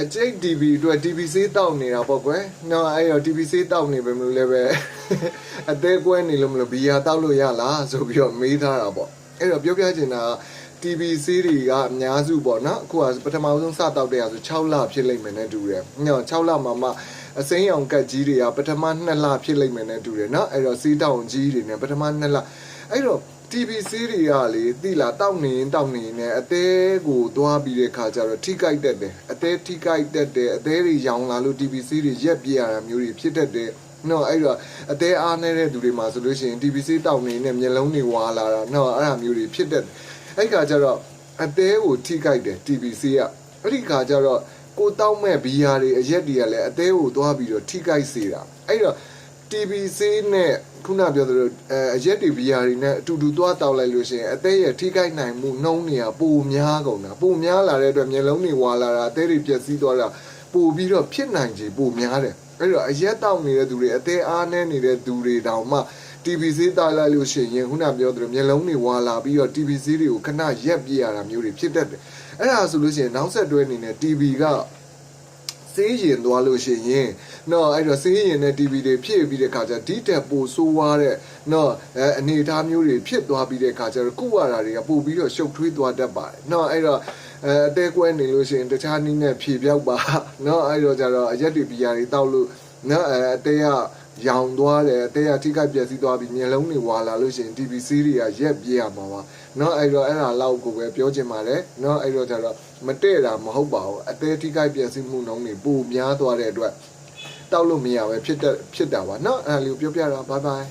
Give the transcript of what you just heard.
အကျိတ် TV အတွက် TV ဆေးတောက်နေတာပေါ့ကွယ်နော်အဲ့တော့ TV ဆေးတောက်နေပဲမလို့လည်းပဲအသေးကွဲနေလို့မလို့ဘီယာတောက်လို့ရလားဆိုပြီးတော့မေးထားတာပေါ့အဲ့တော့ပြောပြချင်တာက TV ဆေးတွေကအများစုပေါ့နော်အခုကပထမဆုံးစတောက်တဲ့ဟာဆို6လဖြစ်လိမ့်မယ်နဲ့တူတယ်နော်6လမှာမှအစိမ်းရောင်ကတ်ကြီးတွေကပထမ2လဖြစ်လိမ့်မယ်နဲ့တူတယ်နော်အဲ့တော့စီးတောင်ကြီးတွေနဲ့ပထမ2လအဲ့တော့ TV ဆေးတွေကလေတိလာတောက်နေရင်တောက်နေရင်လည်းအသေးကိုသွားပြီးတဲ့ခါကျတော့ထိကြိုက်တတ်တယ်အသေးထိကြိုက်တတ်တယ်အသေးတွေရောင်လာလို့ TV ဆေးတွေရက်ပြရတာမျိုးတွေဖြစ်တတ်တယ်နော်အဲ့တော့အသေးအားနေတဲ့သူတွေမှာဆိုလို့ရှိရင် TV ဆေးတောက်နေနဲ့မျက်လုံးတွေဝါလာတာနော်အဲ့ဒါမျိုးတွေဖြစ်တတ်တယ်အဲ့ခါကျတော့အသေးကိုထိကြိုက်တယ် TV ဆေးကအဲ့ဒီခါကျတော့ကိုတောက်မဲ့ဘီယာတွေအရက်တွေကလည်းအသေးကိုသွားပြီးတော့ထိကြိုက်စေတာအဲ့တော့ TV ဆေးနဲ့ ခုနပြောသလိုအဲအရက်တွေဘီယာတွေနဲ့အတူတူသွားတောက်လိုက်လို့ရှိရင်အသေးရထိခိုက်နိုင်မှုနှုံးနေတာပိုများကုန်တာပိုများလာတဲ့အတွက်မျက်လုံးတွေဝါလာတာအသေးတွေပျက်စီးသွားတာပိုပြီးတော့ဖြစ်နိုင်ခြေပိုများတယ်အဲ့တော့အရက်တောက်နေတဲ့သူတွေအသေးအားနည်းနေတဲ့သူတွေတောင်မှ TV ဆေးတောက်လိုက်လို့ရှိရင်ခုနပြောသလိုမျက်လုံးတွေဝါလာပြီးတော့ TV ဆေးတွေကိုခဏရက်ပြရတာမျိုးတွေဖြစ်တတ်တယ်အဲ့ဒါဆိုလို့ရှိရင်နောက်ဆက်တွဲအနေနဲ့ TV က စေးရင်သွားလို့ရှိရင်နော်အဲ့တော့စေးရင်နဲ့ TV တွေဖြည့်ပြီးတဲ့ခါကျဒီတက်ပိုဆိုးွားတဲ့နော်အဲအနေအထားမျိုးတွေဖြစ်သွားပြီးတဲ့ခါကျတော့ကုရတာတွေကပို့ပြီးတော့ရှုပ်ထွေးသွားတတ်ပါတယ်နော်အဲ့တော့အဲအသေးကွဲနေလို့ရှိရင်တခြားနည်းနဲ့ဖြေပြောက်ပါနော်အဲ့တော့ကျတော့အရက်တွေပီယာတွေတောက်လို့နော်အဲအသေးက ရောင်သွားတယ်အသေးကထိခိုက်ပျက်စီးသွားပြီးမျက်လုံးတွေဝါလာလို့ရှိရင် TV စီးတွေကရက်ပြေးရမှာပါနော်အဲ့တော့အဲ့ဒါလောက်ကိုပဲပြောချင်ပါတယ်နော်အဲ့တော့ကျတော့မတည့်တာမဟုတ်ပါဘူးအသေးထိခိုက်ပျက်စီးမှုနှုန်းတွေပိုများသွားတဲ့အတွက်တောက်လို့မရပဲဖြစ်တဲ့ဖြစ်တာပါเนาะအဲ့ဒါလေးကိုပြောပြတာဘိုင်ဘိုင်